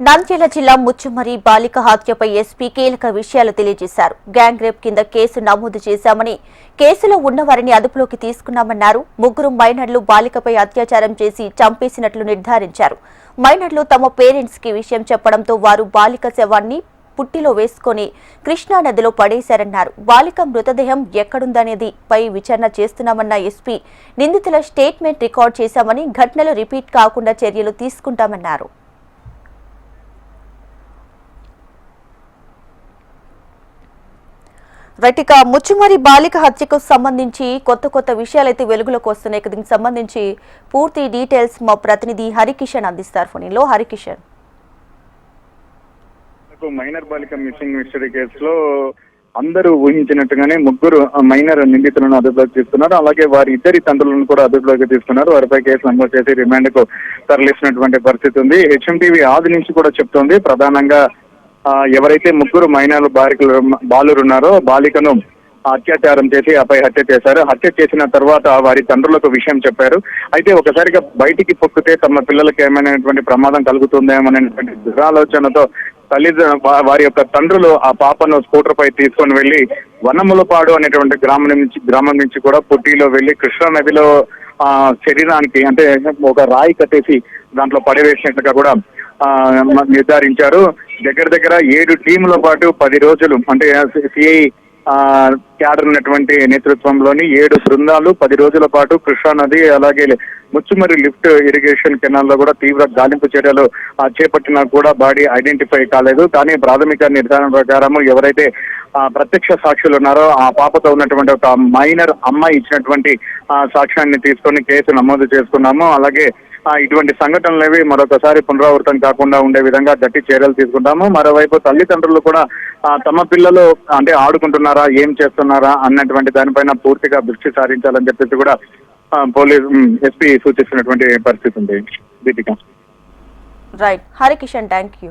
నంద్యాల జిల్లా ముచ్చుమరి బాలిక హత్యపై ఎస్పీ కీలక విషయాలు తెలియజేశారు. గ్యాంగ్ రేప్ కింద కేసు నమోదు చేశామని కేసులో ఉన్నవారిని అదుపులోకి తీసుకున్నామన్నారు. ముగ్గురు మైనర్లు బాలికపై అత్యాచారం చేసి చంపేసినట్లు నిర్ధారించారు. మైనర్లు తమ పేరెంట్స్కి విషయం చెప్పడంతో వారు బాలిక శవాన్ని పుట్టిలో వేసుకొని కృష్ణా నదిలో పడేశారన్నారు. బాలిక మృతదేహం ఎక్కడుందనేది పై విచారణ చేస్తున్నామన్న ఎస్పీ నిందితుల స్టేట్మెంట్ రికార్డ్ చేశామని ఘటనలు రిపీట్ కాకుండా చర్యలు తీసుకుంటామన్నారు. రైట్ ఇక ముచ్చుమరి బాలిక హత్యకు సంబంధించి కొత్త కొత్త విషయాలైతే వెలుగులోకి వస్తున్నాయి. దీనికి సంబంధించి పూర్తి డీటెయిల్స్ మా ప్రతినిధి హరికిషన్ అందిస్తారు ఫోన్లో. హరికిషన్. మైనర్ బాలిక మిస్సింగ్ మిస్టరీ కేసులో అందరూ ఊహించినట్టుగానే ముగ్గురు మైనర్ నిందితులను అదుపులోకి తీసుకున్నారు. అలాగే వారి ఇద్దరి తండ్రులను కూడా అదుపులోకి తీసుకున్నారు. వారిపై కేసు నమోదు చేసి రిమాండ్కు తరలిస్తున్నటువంటి పరిస్థితి ఉంది. హెచ్ఎండివి ఆది నుంచి కూడా చెప్తోంది. ప్రధానంగా ఎవరైతే ముగ్గురు మైనర్ బాలికలు బాలురు ఉన్నారో బాలికను అత్యాచారం చేసి ఆపై హత్య చేశారు. హత్య చేసిన తర్వాత వారి తండ్రులకు విషయం చెప్పారు. అయితే ఒకసారిగా బయటికి పొక్కితే తమ పిల్లలకు ఏమైనటువంటి ప్రమాదం కలుగుతుందేమనేటువంటి దురాలోచనతో తల్లి వారి యొక్క తండ్రులు ఆ పాపను స్కూటర్ పై తీసుకొని వెళ్ళి వనములపాడు అనేటువంటి గ్రామం నుంచి గ్రామం నుంచి కూడా పుట్టిలో వెళ్ళి కృష్ణా నదిలో ఆ శరీరానికి అంటే ఒక రాయి కట్టేసి దాంట్లో పడివేసినట్లుగా కూడా నిర్ధారించారు. దగ్గర దగ్గర ఏడు టీముల పాటు పది రోజులు అంటే సిఐ ఆ క్యాడర్ ఉన్నటువంటి నేతృత్వంలోని ఏడు బృందాలు పది రోజుల పాటు కృష్ణా నది అలాగే ముచ్చుమరి లిఫ్ట్ ఇరిగేషన్ కెనాల్లో కూడా తీవ్ర గాలింపు చర్యలు చేపట్టినా కూడా బాడీ ఐడెంటిఫై కాలేదు. కానీ ప్రాథమిక నిర్ధారణ ప్రకారం ఎవరైతే ఆ, ప్రత్యక్ష సాక్షులు ఉన్నారో ఆ పాపతో ఉన్నటువంటి ఒక మైనర్ అమ్మాయి ఇచ్చినటువంటి ఆ, సాక్ష్యాన్ని తీసుకొని కేసు నమోదు చేసుకున్నాము. అలాగే ఇటువంటి సంఘటనలు అవి మరొకసారి పునరావృతం కాకుండా ఉండే విధంగా గట్టి చర్యలు తీసుకుంటాము. మరోవైపు తల్లిదండ్రులు కూడా తమ పిల్లలు అంటే ఆడుకుంటున్నారా ఏం చేస్తున్నారా అన్నటువంటి దానిపైన పూర్తిగా దృష్టి సారించాలని చెప్పేసి కూడా పోలీస్ ఎస్పీ సూచిస్తున్నటువంటి పరిస్థితి ఉంది. Deepika. Right Harikishan thank you